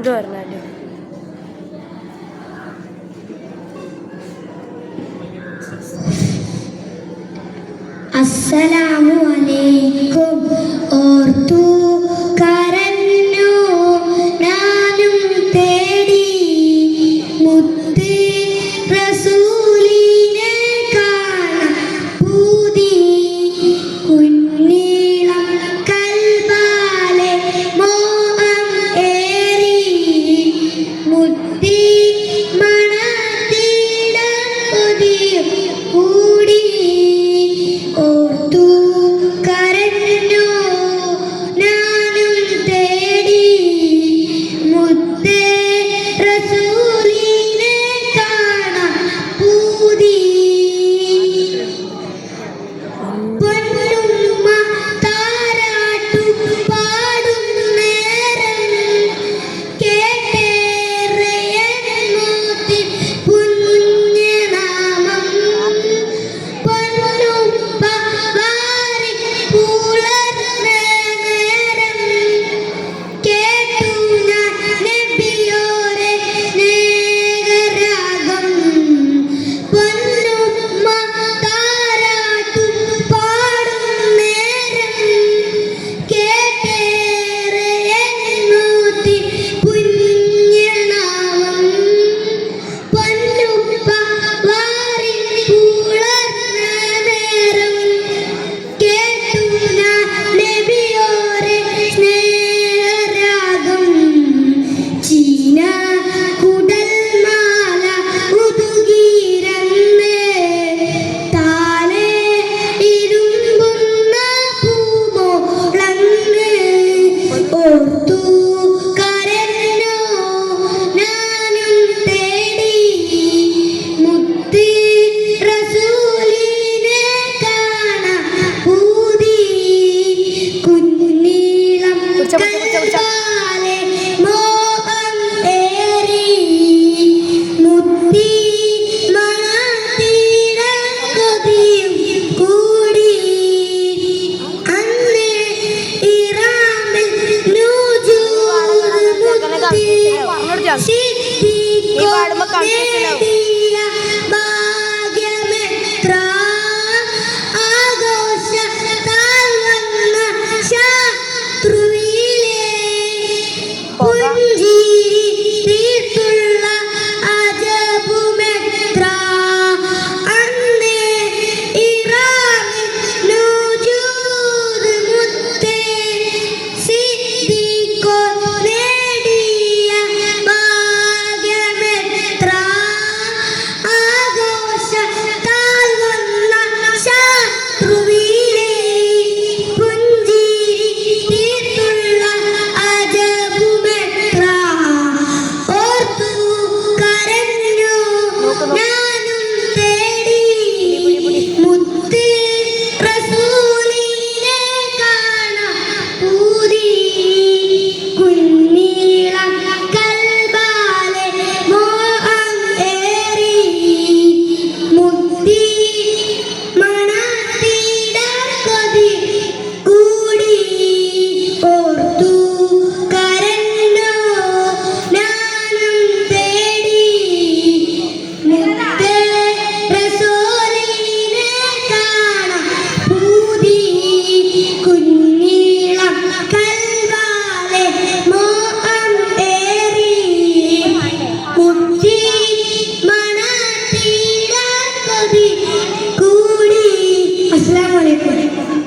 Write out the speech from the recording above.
എന്ത് പറഞ്ഞാലും. അസ്സലാമു അലൈക്കും. ഓർത്തു കരഞ്ഞു. നാനും തേ Tuh. Ooh, yeah. जाऊ. मग काम